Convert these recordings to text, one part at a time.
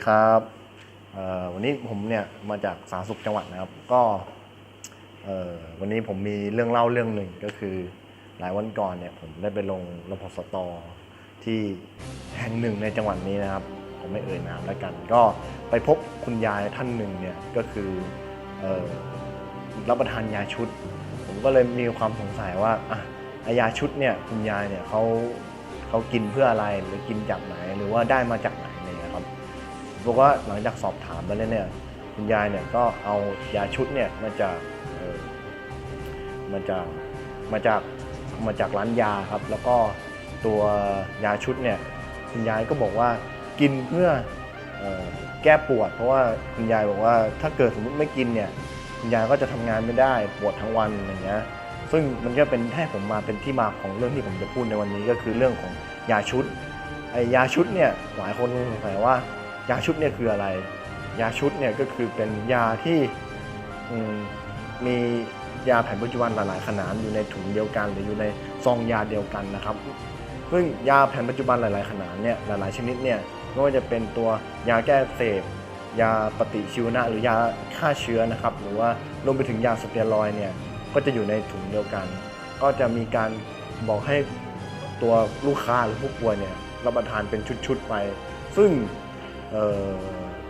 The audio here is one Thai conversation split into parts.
ดีครับวันนี้ผมเนี่ยมาจากสาสุขจังหวัดนะครับ ก็วันนี้ผมมีเรื่องเล่าเรื่องหนึ่งก็คือหลายวันก่อนเนี่ยผมได้ไปลงรพสตที่แห่งหนึ่งในจังหวัดนี้นะครับ ผมไม่เอ่ยนามแล้วกัน ก็ไปพบคุณยายท่านหนึ่งเนี่ยก็คืออรับประทานยาชุด ผมก็เลยมีความสงสัยว่าอะยาชุดเนี่ยคุณยายเนี่ยเขาเขากินเพื่ออะไรหรือกินจากไหนหรือว่าได้มาจากไหน บอกว่าหลังจากสอบถามไปแล้วเนี่ยคุณยายเนี่ยก็เอายาชุดเนี่ยมาจากมาจากมาจากมาจากร้านยาครับ แล้วก็ตัวยาชุดเนี่ยคุณยายก็บอกว่ากินเพื่ออแก้ปวด เพราะว่าคุณยายบอกว่าถ้าเกิดสมมติไม่กินเนี่ยคุณยายก็จะทำงานไม่ได้ปวดทั้งวันอย่างเงี้ยซึ่งมันก็เป็นให้ผมมาเป็นที่มาของเรื่องที่ผมจะพูดในวันนี้ก็คือเรื่องของยาชุดไอยาชุดเนี่ยหลายคนสงสัยว่า ยาชุดเนี่ยคืออะไร ยาชุดเนี่ยก็คือเป็นยาที่มียาแผนปัจจุบันหลายๆ ขนาดอยู่ในถุงเดียวกัน หรืออยู่ในซองยาเดียวกันนะครับซึ่งยาแผนปัจจุบันหลาย ๆ ขนาดเนี่ยหลาย ๆ ชนิดเนี่ยไม่ว่าจะเป็นตัวยาแก้เสพยาปฏิชีวนะหรือยาฆ่าเชื้อนะครับ หรือว่ารวมไปถึงยาสเตียรอยเนี่ยก็จะอยู่ในถุงเดียวกัน ก็จะมีการบอกให้ตัวลูกค้าหรือผู้ป่วยเนี่ยรับประทานเป็นชุด ๆ ไป ซึ่ง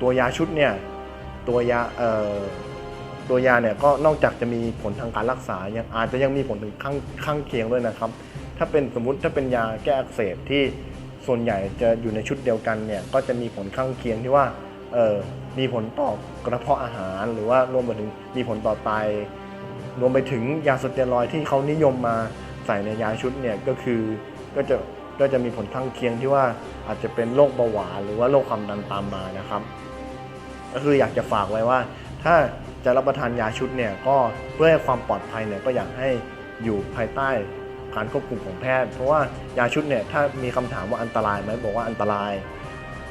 ตัวยาชุดเนี่ยตัวยาตัวยาเนี่ยก็นอกจากจะมีผลทางการรักษายังอาจจะยังมีผลถึงข้างข้างเคียงด้วยนะครับ ถ้าเป็นสมมุติถ้าเป็นยาแก้อักเสบที่ส่วนใหญ่จะอยู่ในชุดเดียวกันเนี่ยก็จะมีผลข้างเคียงที่ว่ามีผลต่อกระเพาะอาหาร หรือว่ารวมไปถึงมีผลต่อไตรวมไปถึงยาสเตียรอยที่เขานิยมมาใส่ในยาชุดเนี่ยก็คือก็จะ ก็จะมีผลข้างเคียงที่ว่าอาจจะเป็นโรคเบาหวานหรือว่าโรคความดันตามมานะครับ ก็คืออยากจะฝากไว้ว่า ถ้าจะรับประทานยาชุดเนี่ยก็เพื่อให้ความปลอดภัยเนี่ยก็อยากให้อยู่ภายใต้การควบคุมของแพทย์ เพราะว่ายาชุดเนี่ยถ้ามีคำถามว่าอันตรายไหมบอกว่าอันตราย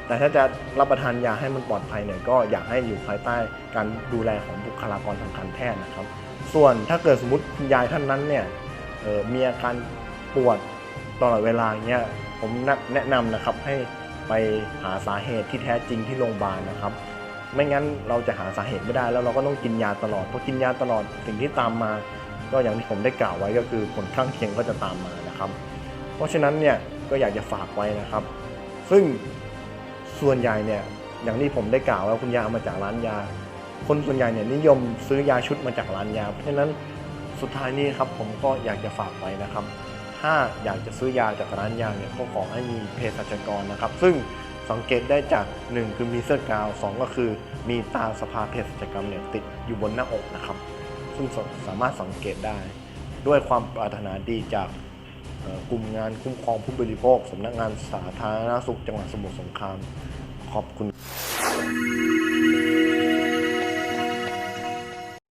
แต่ถ้าจะรับประทานยาให้มันปลอดภัยเนี่ยก็อยากให้อยู่ภายใต้การดูแลของบุคลากรทางการแพทย์นะครับ ส่วนถ้าเกิดสมมติคุณยายท่านนั้นเนี่ยออมีอาการปวด ตลอดเวลาเงี้ยผมแนะนำนะครับให้ไปหาสาเหตุที่แท้จริงที่โรงพยาบาลนะครับ ไม่งั้นเราจะหาสาเหตุไม่ได้แล้วเราก็ต้องกินยาตลอดเพอกินยาตลอดสิ่งที่ตามมา ก็อย่างที่ผมได้กล่าวไว้ก็คือผลข้างเคียงก็จะตามมานะครับ เพราะฉะนั้นเนี่ยก็อยากจะฝากไว้นะครับ ซึ่งส่วนใหญ่เนี่ยอย่างที่ผมได้กล่าวว่าคุณยายเอามาจากร้านยา คนส่วนใหญ่เนี่ยนิยมซื้อยาชุดมาจากร้านยา เพราะฉะนั้นสุดท้ายนี้ครับผมก็อยากจะฝากไว้นะครับ ถ้าอยากจะซื้อยาจากร้านยาเนี่ยก็ขอให้มีเภสัชกรนะครับ ซึ่งสังเกตได้จาก 1 คือมีเสื้อกาว 2 ก็คือมีตาสภาเภสัชกรรมเนี่ยติดอยู่บนหน้าอกนะครับ ซึ่งสามารถสังเกตได้ ด้วยความปรารถนาดีจากกลุ่มงานคุ้มครองผู้บริโภคสำนักงานสาธารณสุขจังหวัดสมุทรสงคราม ขอบคุณ